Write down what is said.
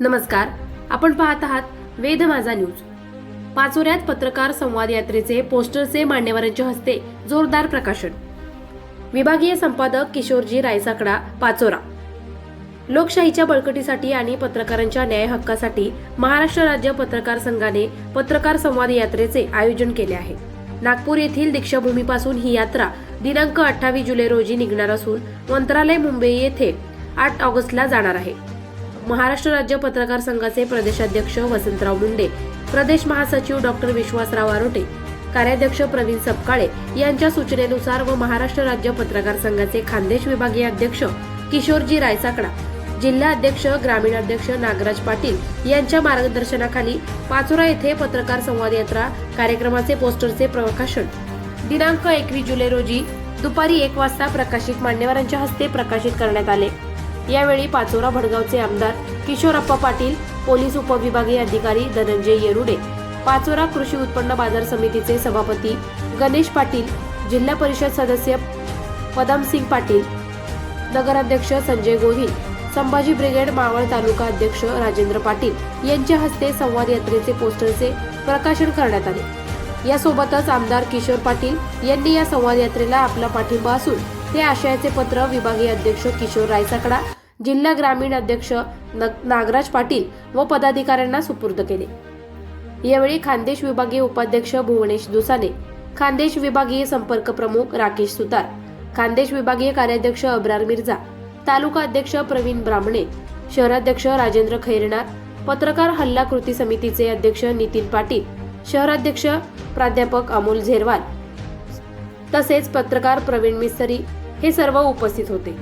नमस्कार आपण पाहत आहात वेद माझा न्यूज. पाचोऱ्यात पत्रकार संवाद यात्रेचे पोस्टरचे मान्यवरांच्या हस्ते जोरदार प्रकाशन. विभागीय संपादक किशोरजी रायसाकडा पाचोरा. लोकशाहीच्या बळकटीसाठी आणि पत्रकारांच्या न्याय हक्कासाठी महाराष्ट्र राज्य पत्रकार संघाने पत्रकार संवाद यात्रेचे आयोजन केले आहे. नागपूर येथील दीक्षाभूमीपासून ही यात्रा दिनांक अठ्ठावीस जुलै रोजी निघणार असून मंत्रालय मुंबई येथे आठ ऑगस्टला जाणार आहे. महाराष्ट्र राज्य पत्रकार संघाचे प्रदेशाध्यक्ष वसंतराव मुंडे प्रदेश महासचिव डॉक्टर विश्वासराव आरोटे कार्याध्यक्ष प्रवीण सपकाळे यांच्या सूचनेनुसार व महाराष्ट्र राज्य पत्रकार संघाचे खानदेश विभागीय अध्यक्ष किशोरजी रायसाकडा जिल्हा अध्यक्ष ग्रामीण अध्यक्ष नागराज पाटील यांच्या मार्गदर्शनाखाली पाचोरा येथे पत्रकार संवाद यात्रा कार्यक्रमाचे पोस्टरचे प्रकाशन. दिनांक एकवीस जुलै रोजी दुपारी एक वाजता प्रकाशित मान्यवरांच्या हस्ते प्रकाशित करण्यात आले. यावेळी पाचोरा भडगावचे आमदार किशोरप्पा पाटील पोलीस उपविभागीय अधिकारी धनंजय येरुडे पाचोरा कृषी उत्पन्न बाजार समितीचे सभापती गणेश पाटील जिल्हा परिषद सदस्य पदमसिंग पाटील नगराध्यक्ष संजय गोहिल संभाजी ब्रिगेड मावळ तालुका अध्यक्ष राजेंद्र पाटील यांच्या हस्ते संवाद यात्रेचे पोस्टरचे प्रकाशन करण्यात आले. यासोबतच आमदार किशोर पाटील यांनी या संवाद यात्रेला आपला पाठिंबा असून ते आशयाचे पत्र विभागीय अध्यक्ष किशोर रायसाकडा जिल्हा ग्रामीण अध्यक्ष नागराज पाटील व पदाधिकाऱ्यांना सुपूर्द केले. यावेळी खानदेश विभागीय उपाध्यक्ष भुवनेश दुसाने खानदेश विभागीय संपर्क प्रमुख राकेश सुतार खानदेश विभागीय कार्याध्यक्ष अब्रार मिर्झा तालुका अध्यक्ष प्रवीण ब्राह्मणे शहराध्यक्ष राजेंद्र खैरणार पत्रकार हल्ला कृती समितीचे अध्यक्ष नितीन पाटील शहराध्यक्ष प्राध्यापक अमोल झेरवाल तसेच पत्रकार प्रवीण मिस्तरी हे सर्व उपस्थित होते.